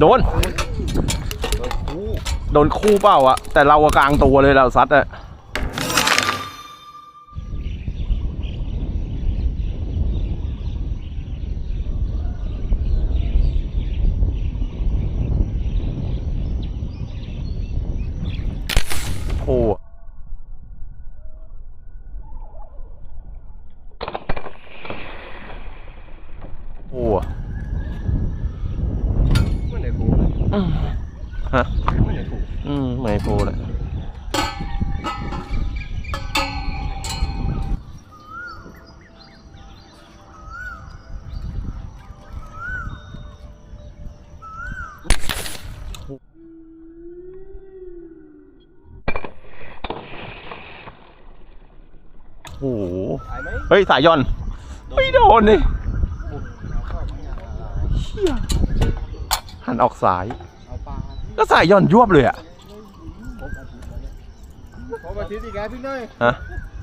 โดน โดนคู่เปล่าอะแต่เราอะกลางตัวเลยเราซัดอะโอ้โห ไม่ไหนกูเลย อืมฮะ ไม่ไหนกู อืมเหมือนไอโฟเลย โอ้โหตายไหมเฮ้ย สายย่อน ไม่โดนดิเชี่ยหันออกสายเอาปลาก็สายย่อนยวบเลยอะครบอาทิตย์อีกแล้วพี่น้อยฮะ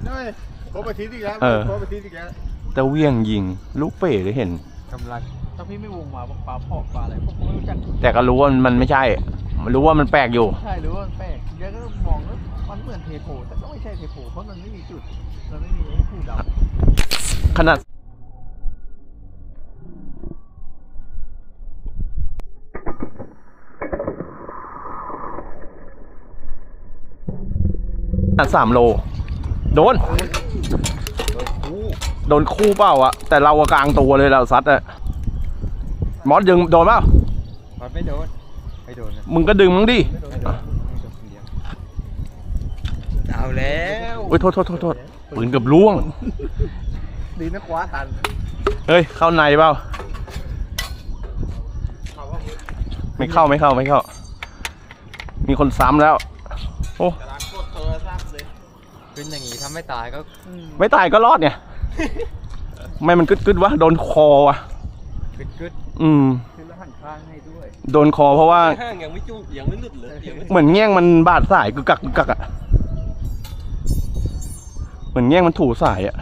น้อยครบอาทิตย์อีกแล้วเออครบอาทิตย์อีกแล้วแต่เวียงยิง ลูกเป๋เลยเห็นกำลัง ถ้าพี่ไม่วงมาบอกปลาพอกปลาอะไรพวกผมไม่รู้จักแต่ก็รู้ว่ามันไม่ใช่มันรู้ว่ามันแปลกอยู่ ใช่หรือว่ามันแปลกเดี๋ยวก็มองแล้วมันเหมือนเทโพแต่ก็ไม่ใช่เทโพเพราะมันไม่มีจุดมันไม่มีไอ้ผู้ดำขนาดขนาดสามโล โดน โดนคู่เปล่าอะแต่เราอะกลางตัวเลยเราซัดอะ มอสดึงโดนเปล่ามันไม่โดนไม่โดนนะมึงก็ดึงมึงดิไม่โดนไม่โดนไม่โดนคนเดียวเอาแล้วโอ้ยโทษโทษโทษโทษปืนเกือบล่วง ดีนะคว้าทันเฮ้ย เข้าในเปล่า ไม่เข้าไม่เข้าไม่เข้า มีคนซ้ำแล้ว โอ้กำลังกดโทรศัพท์เลยเป็นอย่างนี้ถ้าไม่ตายก็ไม่ตายก็รอดเนี่ย ไม่มันกึดกึดๆวะ โดนคอวะกึดกึด อืมคือแล้วหันข้างให้ด้วย โดนคอเพราะว่าห้างยังไม่จุบยังไม่หลุดเลยยังไม่เหมือนแง่งมันบาดสายกึกกักกึกกักอะเหมือนแง่งมันถูสายอะ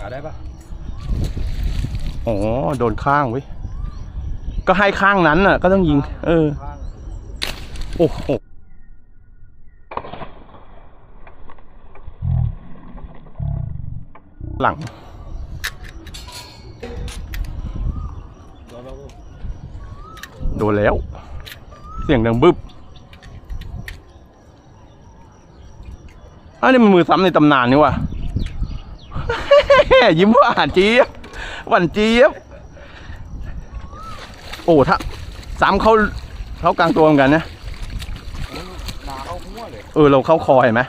มาได้ปะอ๋อโดนข้างเว้ยก็ให้ข้างนั้นน่ะ ก็ต้องยิง เออข้างโอ้โหหลัง โดนแล้ว เสียงดังบึบอันนี้มันมือซ้ำในตำนานนี่ว่ะยิ้มหวานเจี๊ยบหวานเจี๊ยบ โอ้ถ้าซ้ำเขาเขากลางตัวเหมือนกันนะหนาเข้าหัวเลยเออเราเข้าคอเห็นไหม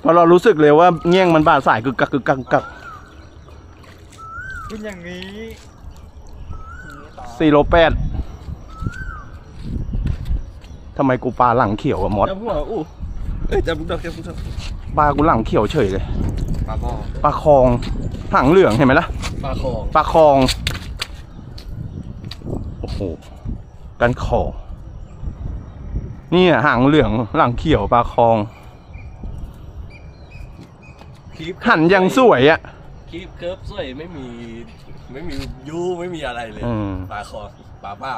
เพราะเรารู้สึกเลยว่าเงี้ยงมันบาดสายกึกกักกึกกักกึกกักขึ้นอย่างนี้สี่โลแปด ทำไมกูปลาหลังเขียวอะมอสจับหัวอู้เอ้ยจับลูกดอกจับลูกดอกปลากูหลังเขียวเฉยเลย ปลาบอปลาคองหางเหลืองเห็นไหมล่ะ ปลาคองปลาคอง โอ้โหกันคอนี่อะหางเหลืองหลังเขียวปลาคอง คลิปหันยังสวยอะคลิปเคิร์ฟสวยไม่มี ไม่มียูไม่มีอะไรเลย อืม ปลาคองปลาบ้า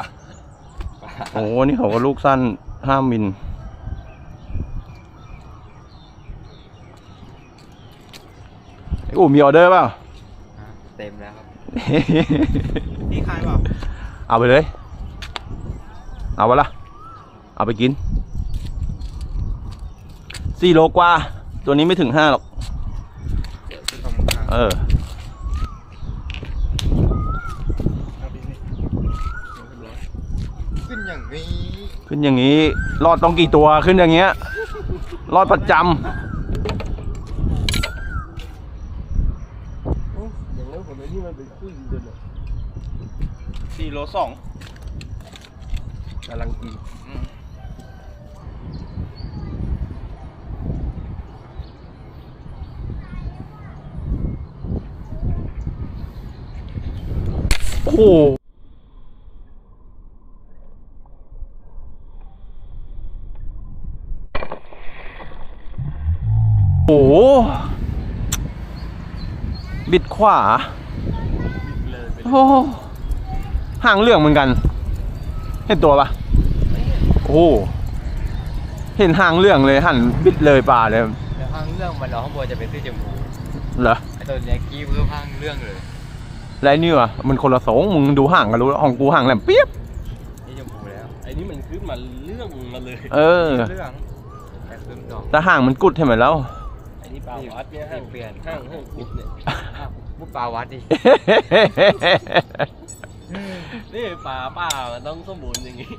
โอ้นี่เขาก็ลูกสั้น ห้ามิลไอ้อู๋มีออเดอร์เปล่าเต็มแล้วครับนี่คายเปล่าเอาไปเลย เอาวะล่ะเอาไปกินสี่โลกว่า ตัวนี้ไม่ถึงห้าหรอกขึ้นตรงกลางเออ ขึ้นอย่างนี้ ขึ้นอย่างนี้ รอดต้องกี่ตัวขึ้นอย่างเงี้ย รอดประจอย่างนั้นผมไอ้นี่มันเป็นคู่ยิงเดินเลยำสี่โลสองกำลังกินโอ้โหโอ้โห บิด ขวาเลยเป็นโอ้โหหางเหลืองเหมือนกัน เห็นตัวปะโอ้โหเห็นหางเรื่องเลยหันบิดเลยป่าเลยแล้วข้างเรื่องมันเราข้างบนจะเป็นสีชมพูเหรอไอตัวเนี้ยกี้เพิ่มข้างเรื่องเลยแล้วไอ้นี่วะมันคนละสงมึงดูห่างกันรู้แล้วของกูห่างแหลมเปียบสีชมพูแล้วไอ้นี่มันขึ้นมาเรื่องมาเลยเออ เรื่องแต่ซึมดอกแต่ห่างมันกุดใช่ไหมแล้ว ไอ้นี่ปลาวัดเนี่ยห้างเปลี่ยนห้างห้างกุดเนี่ย อ้าวมุดปลาวัดดิ นี่ปลาป่ามันต้องสมบูรณ์อย่างงี้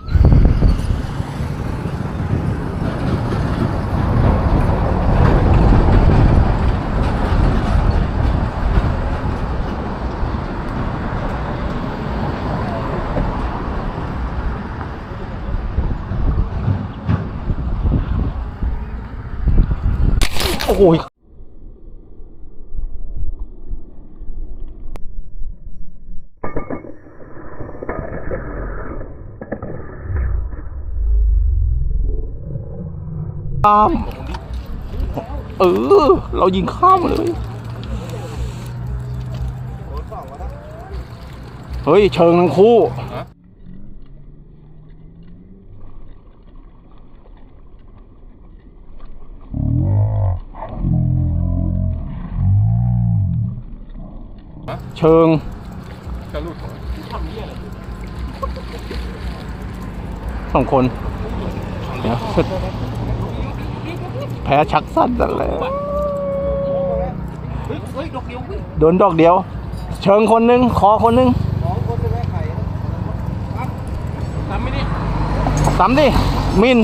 โอ้โข้ามเออ เรายิงข้ามเลย เฮ้ย เชิงทั้งคู่เชิงสองคน เดี๋ยว พ้ชักสั้นแต่แล้วเฮ้ยเฮ้ยดอกเดียวเว้ยโดนดอกเดียว เชิงคนหนึงคอคนหนึงสองคนจะแม่ไข่นะทำไม่ได้สามดิมิน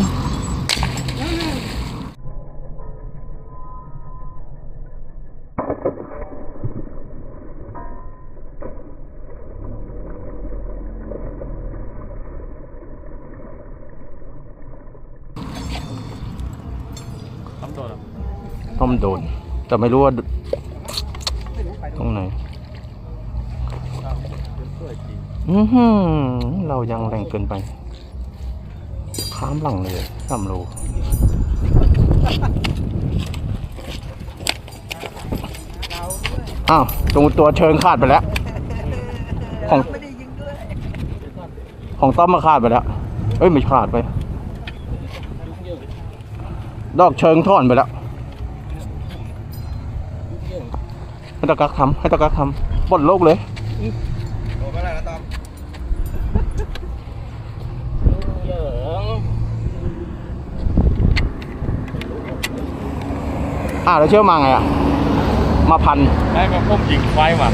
องโดน แต่ไม่รู้ว่า ตรงไหน อือหือเรายังแรงเกินไป ข้ามหลังเลยสามโลอ้าวตรงตัวเชิงขาดไปแล้ว ของของต้อมมาขาดไปแล้ว เอ้ย ไม่ขาดไป ดอกเชิงท่อนไปแล้ว ให้ตะกักทำให้ตะกักทำบดโลกเลยโอ้ก็ได้แล้วตอมเยอะอ่าแล้วเชื่อมาไงอะ มาพันได้มาพุ่มยิงไฟมา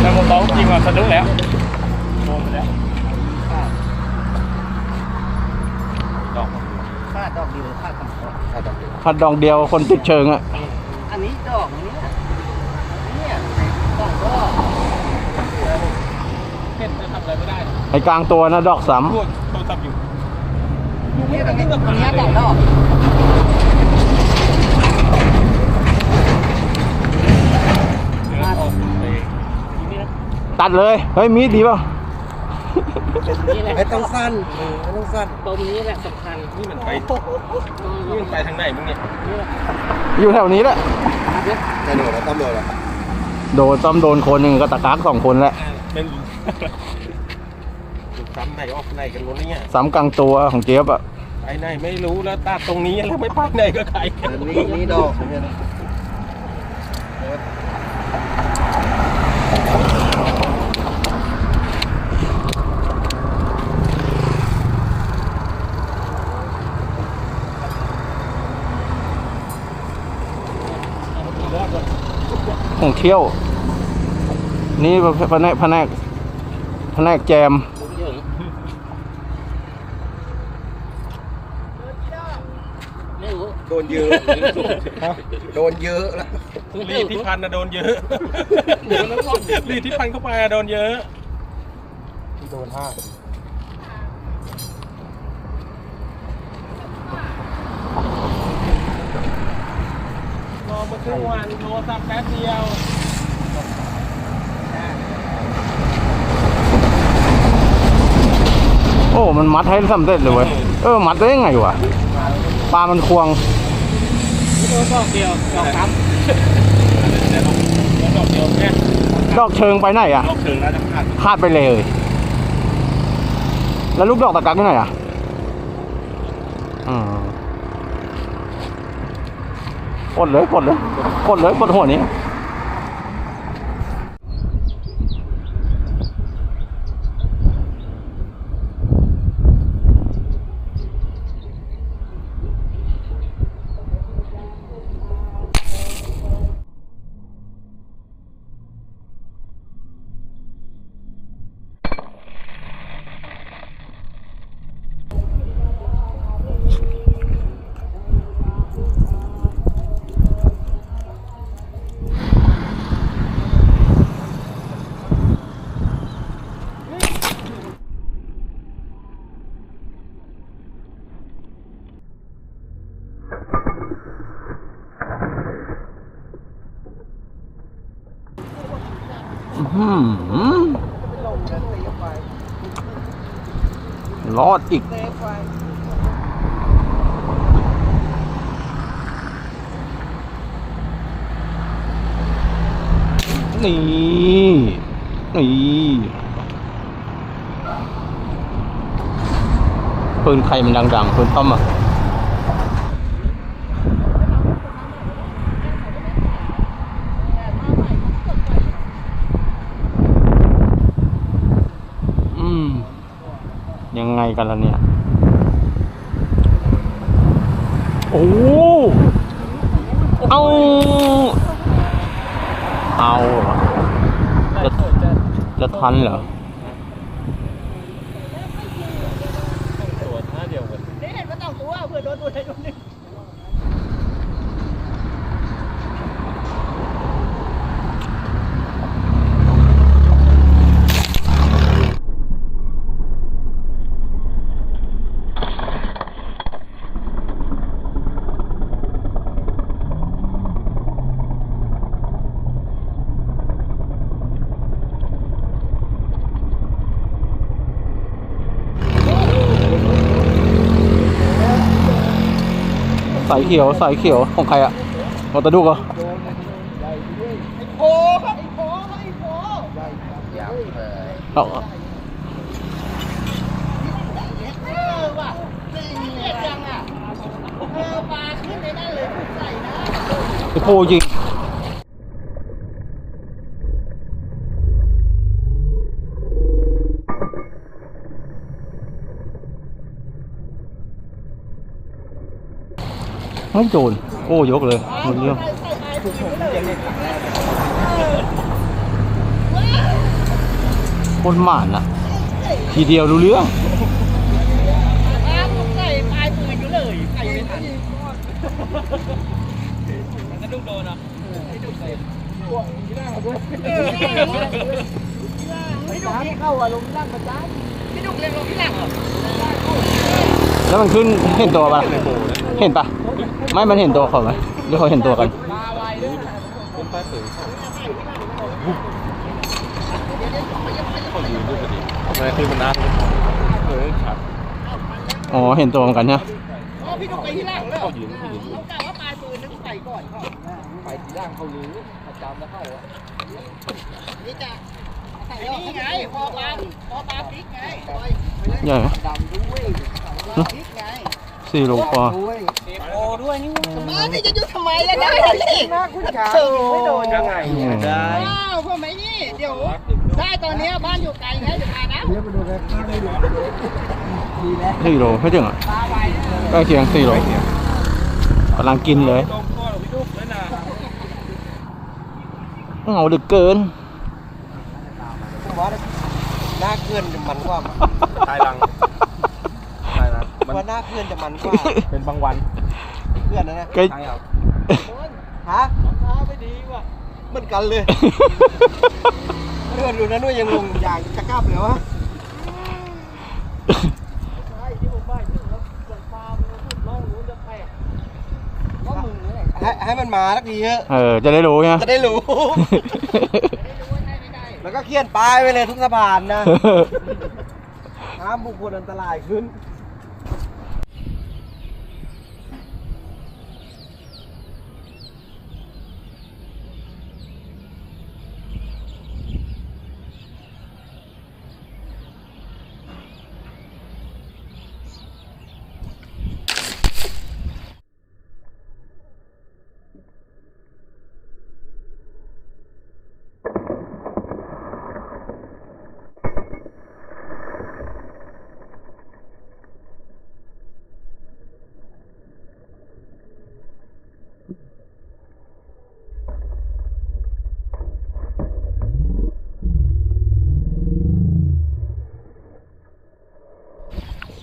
แต่ผมต้องยิงมาสะดุ้งแล้วโดนไปแล้วดอกคาดดอกเดียวคาดสองดอกถ้าดอกเดียวพันดองเดียวคนติดเชิงอะอันนี้ ดอกเนี้ยเนี่ยสองดอกเห็นจะทำอะไรไม่ได้ไอ้กลางตัวนะดอกสามพูดโทรศัพท์อยู่เนี่ยตรงนี้ตรงนี้สองดอกเดินออกไปนี่นะตัดเลย เฮ้ย มีดดีเปล่าไม่ต้องสั้นไม่ต้องสั้นตรงนี้แหละสำคัญนี่มันไปนี่มันไปทางไหนมึงเนี่ยอยู่แถวนี้แหละจะโดดแล้วต้องโดดแล้วโดนต้อมโดนคนหนึ่งก็ตะกักสองคนแหละเป็นซ้ำไหนออกไหนกันวะเนี่ยสามกลางตัวของเจี๊ยบอะไปไหนไม่รู้แล้วตัดตรงนี้แล้วไม่ไปไหนก็ใครนี่นี่ดอก เนี่ยนะของเที่ยว นี่แผนกแผนกแผนกแจมโดนเยอะโดนเยอะแล้วรีดที่พันนะโดนเยอะรีดที่พันเข้าไปอะโดนเยอะโดนห้า มาครึ่งวันโทรศัพท์แป๊บเดียวโอ้ มันมัดให้สำเร็จเลยเว้ย เออ มัดได้ยังไงวะ ปลามันควงโทรศัพท์เดียวดอกครับดอกเดียวแค่ดอกเชิงไปไหนอะ ดอกถึงแล้วจะขาดคาดไปเลย แล้วลูกดอกตะกักที่ไหนอะ อืม กดเลยกดเลยกดเลยกดหัวนี้ รอดอีก นี่ นี่ ปืนใครมันดังๆปืนต้อมอะ อืม ยังไงกันล่ะเนี่ย โอ้ เอา เอาเหรอจะจะทันเหรอ ตัวท่าเดียวกัน นี่เห็นว่าต้องตัวเพื่อโดนตัวใดโดนหนึ่ง สายเขียวสายเขียวของใครอะมอตะดุกเหรอโอ้ครับไอ้โผครับไอ้โผใหญ่ยับเลยเอาเออว่ะเด็ดจังอะเออปลาขึ้นในนั่นเลยถูกใส่นะไอ้โพจริง ไม่โดนโอ้ยกเลยหมดเรื่องใส่ใส่ปลายถูกผมจะคนหมานอะทีเดียวรู้เรื่องปลาถูกใส่ปลายปืนอยู่เลยใส่ไม่ทันมันก็ดุกโดนอะไม่ดูที่เข้าอะลงที่ล่างประจานพี่ดุเรียนลงที่ล่างเหรอแล้วมันขึ้นเห็นตัวปะ เห็นปะไม่มันเห็นตัวเขาไหมหรือเขาเห็นตัวกันปลาไวด้วยนะเป็นป้ายสื่อเขายืนด้วยพอดีมันคือมันน้ำเออครับอ๋อเห็นตัวเหมือนกันเนี่ยพี่ดุกไปที่ล่างเลยเขายืนเขายืนเขากล่าวว่าปลายปืนนั้นใส่ก่อนเขาไปที่ล่างเขารู้ประจำแล้วเข้าอะนี่จะใส่นี่ไงพอปลาพอปลาพริกไงใหญ่ไหมดำด้วยพริกไงสี่โลกว่า ด้วยโอ้ด้วยนี่มาที่จะยุทำไมล่ะได้เลยนะคุณชายไม่โดนยังไงได้อ้าวเพื่อไหมนี่เดี๋ยวได้ตอนนี้บ้านอยู่ไกลไงเดี๋ยวมานะสี่โลไม่ถึงอะปลาไวใกล้เคียงสี่โลกำลังกินเลยตรงก้อนพี่ดุกเลยนะเหงาดึกเกินหน้าเกลือนจะมันกว่าตายลังตายลังมันว่าหน้าเกลือนจะมันกว่า เป็นบางวัน เกลือนนะนะใกล้ใช่ครับฮะท้าไม่ดีว่ะเหมือนกันเลยเพื่อนดูนะนุ่ยยังลงอย่างจะกล้าเลยวะให้ให้มันมาสักทีเถอะเออ จะได้รู้ไง จะได้รู้ แล้วก็เขียนป้ายไว้เลยทุกสะพานนะห้ามบุคคลอันตรายขึ้น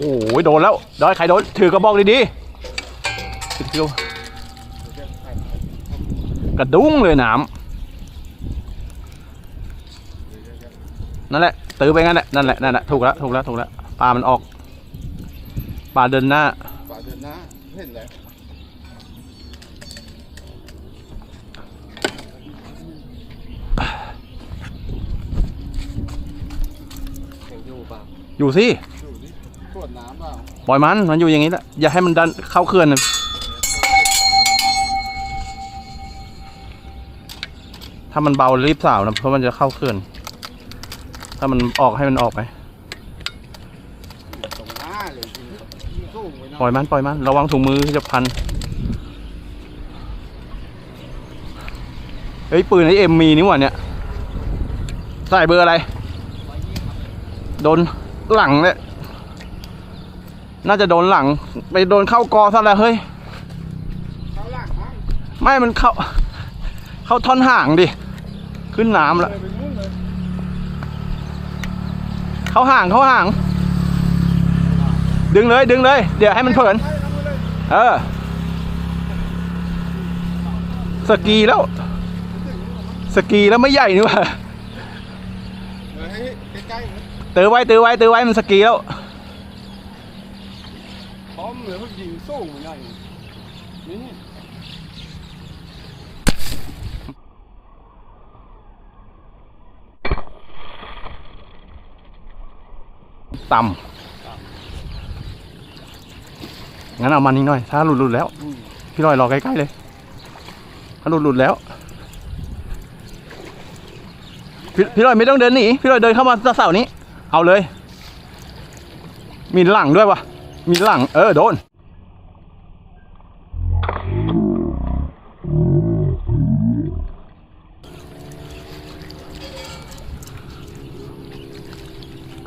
โอ้ยโดนแล้วดอยใครโดนถือกระบอกดีๆถือกระดุ้งเลยหนามนั่นแหละตื้อไปงั้นแหละนั่นแหละนั่นแหละถูกแล้วถูกแล้วถูกแล้วปลามันออกปลาเดินหน้าป่าเดินหน้าเห็นแล้วยังอยู่เปล่าอยู่สิ ดูดิตรวจน้ำเปล่อยมันมันอยู่อย่างนี้แหละอย่าให้มันดันเข้าเขื่อนนะถ้ามันเบารีบสาวนะเพราะมันจะเข้าเขื่อน ถ้ามันออกให้มันออกไปปล่อยมันปล่อยมันระวังถุงมือจะพันเฮ้ยปืนไอเอ็มมีนี่หว่าเนี่ยใส่เบอร์อะไรโดนหลังเนี่ย น่าจะโดนหลัง ไปโดนเข้ากอซะแล้วเฮ้ยเขาหลังมั้งไม่มันเข้า เข้าท่อนห่างดิ ขึ้นน้ำเลแล้วยไปนู่นเลยเข้าห่างเข้าห่าง ดึงเลยดึงเลย เดี๋ยวให้มันเผินไปทำเลยเออ สกีแล้ว สกีแล้วไม่ใหญ่นี่หว่าเดี๋ยวให้ใกล้ๆเลยตือไว้ตือไว้ตือไว้มันสกีแล้วพร้อม เลือพวกยิงสู้เหมือนกันนี่ต่ำงั้นเอามันนิดหน่อย ถ้าหลุดหลุดแล้ว พี่ลอยรอใกล้ๆเลย ถ้าหลุดหลุดแล้วพี่พี่ลอยไม่ต้องเดินหนี พี่ลอยเดินเข้ามาเสานี้ เอาเลย มีหลังด้วยวะ มีหลัง เออ โดน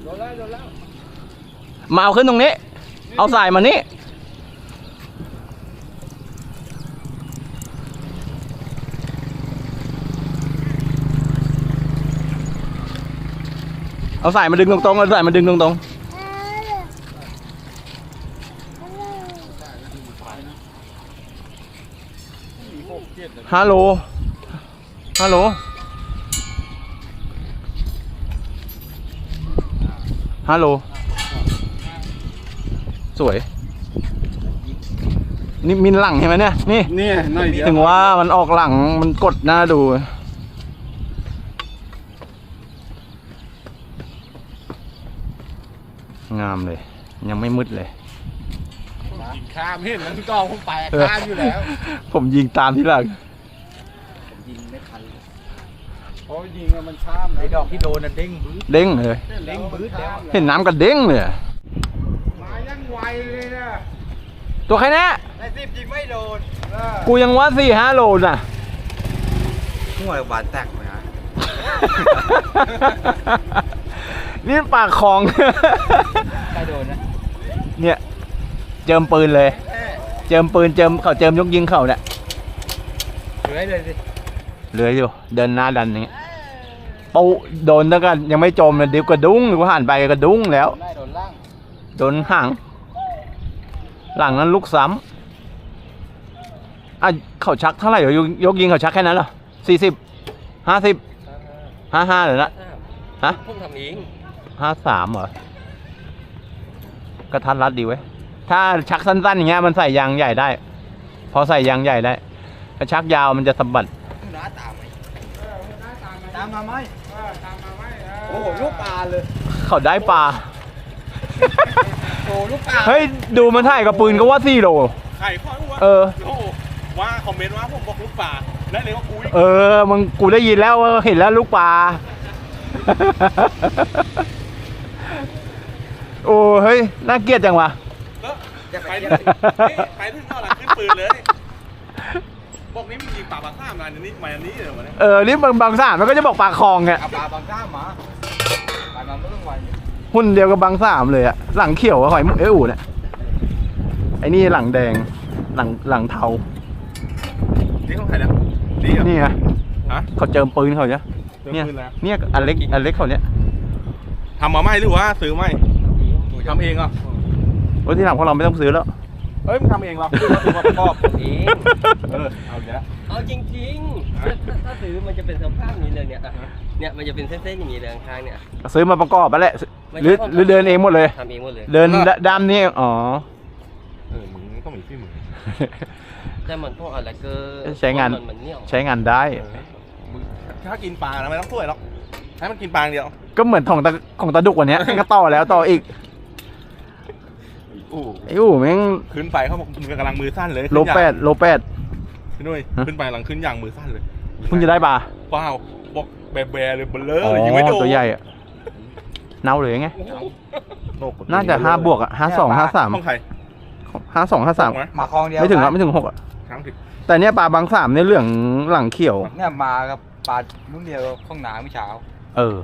โดนแล้ว โดนแล้ว มาเอาขึ้นตรงนี้ เอาสายมานี่เอาสายมาดึงตรงๆเอาสายมาดึงตรงมีหกเจ็ดเลย ๆ ฮัลโหล ฮัลโหล ฮัลโหล สวย นี่มินหลังใช่ไหมเนี่ย นี่ เนี่ยหน่อยเดียวถึงว่ามันออกหลังมันกดหน้าดูงามเลย ยังไม่มืดเลยยิงข้ามเห็นแล้วพี่กองผมแตกข้ามอยู่แล้ว ผมยิงตามที่หลัง ยิงไม่ทันเลย เพราะยิงอะมันข้ามไอ้ดอกที่โดนน่ะเด้งบื้อเด้งเลย เด้งปื๊ดแล้วเห็นน้ำกระเด้งเลยอะมายังไวเลยนะตัวใครนะในสิบยิงไม่โดนเออกูยังว่าสี่ห้าโลน่ะ หัวบานแตกไหมฮะนี่ปากคลอง ใครโดนนะเนี่ย เจิมปืนเลย เจิมปืนเจิมเขาเจิมยกยิงเขาเนี่ย เหลือเลยสิ เหลืออยู่ เดินหน้าดันอย่างเงี้ยปูโดนแล้วกันยังไม่จมเลยเดี๋ยวกระดุ้งหรือว่าหันไปกระดุ้งแล้ว ได้โดนล่างโดนห่าง หลังนั้นลูกซ้ำอะเขาชักเท่าไหร่เหรอยกยกยิงเขาชักแค่นั้นเหรอสี่สิบห้าสิบห้าห้าเหรอนะฮะเพิ่งทำเองห้าสามเหรอก็ทัดรัดดีไว้ยถ้าชักสั้นๆอย่างเงี้ยมันใส่ยางใหญ่ได้ พอใส่ยางใหญ่ได้ถ้าชักยาวมันจะสะบัด น้าตามไหมตามมาไหมตามมาไหมเออโอ้โหลูกปลาเลยเขาได้ปลา โอ้ลูกปลาเฮ้ย ดูมันถ่ายกับปืนก็ว่าสี่โล ไข่ข้อว่าเออโอ้โหว่าคอมเมนต์ว่าผมบอกลูกป่าและเลยว่ากูเออ มึงกูได้ยินแล้วว่าเห็นแล้วลูกปลา โอ้เฮ้ย น่าเกลียดจังวะ ก็จะไปไปเที่ถึยวงนี่ไปถึงเอาหลังขึ้นปืนเลย บอกนี้มึงยิงป่าปากข้ามมาอันนี้มาอันนี้เหรอวะเนี่ยเออนี่บางบางสามมันก็จะบอกปลาคลองไงเอาปลาบางก้ามมาปลามาไม่ต้องไวหุ่นเดียวกับบางสามเลยอะหลังเขียวกับหอยมุกเอ้อูเนี่ยไอ้นี่หลังแดงหลังหลังเทานี่ของใครเนี่ยนี่เหรอนี่ไงฮะเขาเจิมปืนเขาเนี่ยเติมเนี่ยปืนแล้วเนี่ยอันเล็กอันเล็กเขาเนี่ยทำมาไหมหรือว่าซื้อไหมทำเองเหรอรถที่หลังของเราไม่ต้องซื้อแล้ว เอ้ยมึงทำเองเหรอเราถือว่าประกอบเองเออเอาอีกแล้วเอาจริงๆถ้าถ้าถ้าซื้อมันจะเป็นสภาพนี้เลยเนี่ยอะเนี่ยมันจะเป็นเส้นๆอย่างนี้เลยข้างๆเนี่ยซื้อมาประกอบไปแหละหรือหรือเดินเองหมดเลย ทำเองหมดเลย เดินดด้ามนี่อ๋อเออมึงต้องมีที่มือแต่มันต้องอะไรก็ใช้งานมันมันเหนียวใช้งานได้เออมึงถ้ากินปลานะไม่ต้องช่วยหรอกให้มันกินปลาอย่างเดียว ก็เหมือนของตะของตะดุกวันเนี้ยก็ต่อแล้วต่ออีก อู้ไอ้อู้แม่งขึ้นไปเขาบอกมึงกำลังมือสั้นเลยโลแปดโลแปดพี่นุ้ยฮะขึ้นไปหลังขึ้นอย่างมือสั้นเลยเพิ่งจะได้ปลาเปล่าบอกแบะแบะเลยเบลเลอร์อ๋เลยยิงไม่โดอนตัวใหญ่อะเน่าเลยไงโลกน่าจะห้าบวกอะห้าสองห้าสามห้องใครห้าสองห้าสามห้องนะมาคลองเดียวไม่ถึงอะไม่ถึงหกอะครั้งถึงแต่เนี้ยปลาบางสามเนี่ยเหลืองหลังเขียว เนี่ยมากับปลานุ่นเดียวข้องน้ำเมื่อเช้า เออ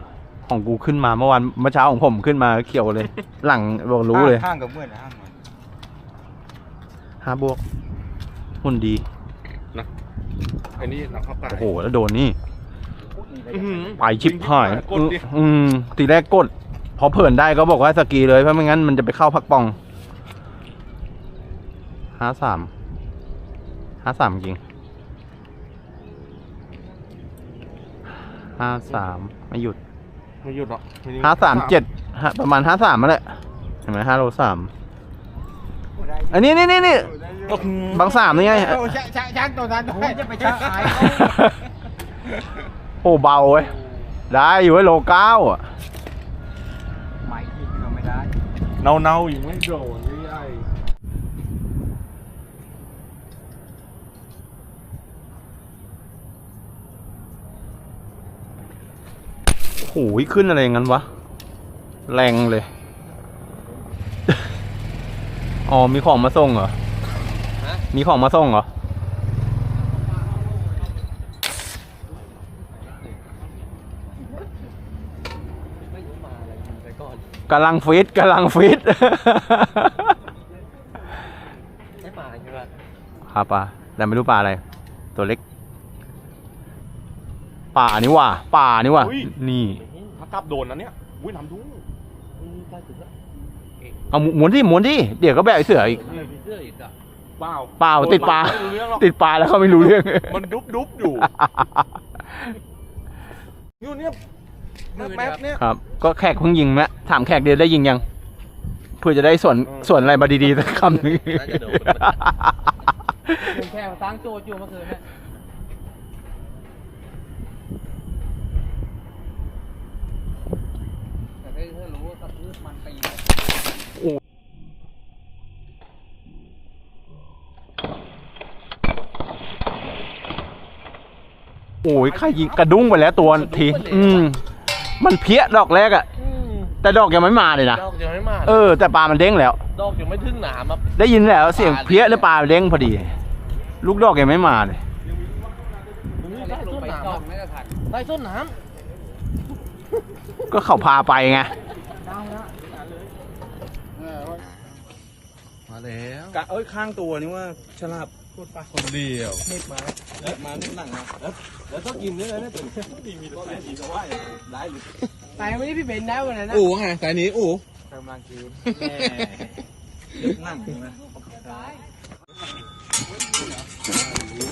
ของกูขึ้นมาเมื่อวานเมื่อเช้าของผมขึ้นมาเขียวเลย หลังบอกรู้เลยห้างกับเมื่อนห้างเหมือนห้าบวกหุ่นดีไอ้นี่หลังเข้าปลาโอ้โหแล้วโดนนี่อื้อหือไปชิบหายกดดิอืมตีแรกกด พอเผินได้ก็บอกว่าสกีเลยเพราะไม่งั้นมันจะไปเข้าพักปองห้าสามห้าสามจริงห้าสามไม่หยุด ไม่หยุดหรอกไยิงห้าสามเจ็ดประมาณห้าสามมาแหละเห็นไหมห้าโลสามอันนี้นี่นี่นี่อื้อหือบางสามนี่ไงช่างตัวนั้นผมจะไปช่างขายโอ้เบาเว้ยได้อยู่ไว้ยโลเก้าอะไม้กินก็ไม่ได้เนาเนาๆยิงไม่โดนนี่ไอ้ โอ้ยขึ้นอะไรอย่างนั้นวะ แรงเลย อ๋อ มีของมาส่งเหรอฮะมีของมาส่งเหรอไม่รู้มาอะไรยิงไปก่อนกำลังฟิตกำลังฟิตได้ปลาใช่ปะปลาปลาแต่ไม่รู้ปลาอะไร ตัวเล็ก ป่านี่ว่ะป่านี่ว่ะนี่ถ้ากลับโดนนะเนี่ยอุ้ยน้ำดูอืมใกล้ถึงแล้วเอาหมุนที่หมุนที่เดี๋ยวก็แบกไอ้เสืออีกมีเสื้ออีกอะเปล่าเปล่าติดปลาไม่รู้เรื่องหรอกติดปลาแล้วเขาไม่รู้เรื่อง มันดุบดุบอยู่อยู่เนี่ยแป๊บๆเนี่ย ครับ ก็แขกเพิ่งยิงแมถามแขกเดียวได้ยิงยัง เพื่อจะได้ส่วนเออส่วนอะไรมาดีๆสักคำหนึงน่าจะโดนผมแค่มาตั้งโจทย์อยู่เมื่อคืนเนี่ยแต่ถ้ารู้ว่ากระพือมันปี โอ้ยใครยิงกระดุ้งไปแล้วตัวทีอืมมันเพี้ยดอกแรกอะแต่ดอกยังไม่มาเลยนะดอกยังไม่มาเออ แต่ปลามันเด้งแล้ว ดอกยังไม่ถึงหนามอะได้ยินแล้วเสียงเพี้ยแล้วปลาเด้งพอดี ลูกดอกยังไม่มาเลยใต้ต้นหนามอะไม่ได้ทันใต้ต้นหนามก็เขาพาไปไงมาแล้วกะเอ้ยข้างตัวนี่ว่าฉลาบ พูดปะคนเดียวมาหนังนะแล้วแล้วต้องกินด้วยนะตัวนี้แต่ไม่ได้พี่เบนได้วันนั้นนะอู๋ไงสายนี้อู๋กำลังกินนั่งนะ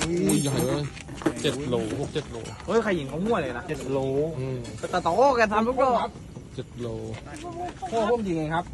อุ้ยใหญ่เลยเจ็ดโลหกเจ็ดโลเฮ้ยใครหญิงเขามั่วเลยนะเจ็ดโลตะโต้กันทำทุกรอบเจ็ดโลพวกผมจริงไงครับ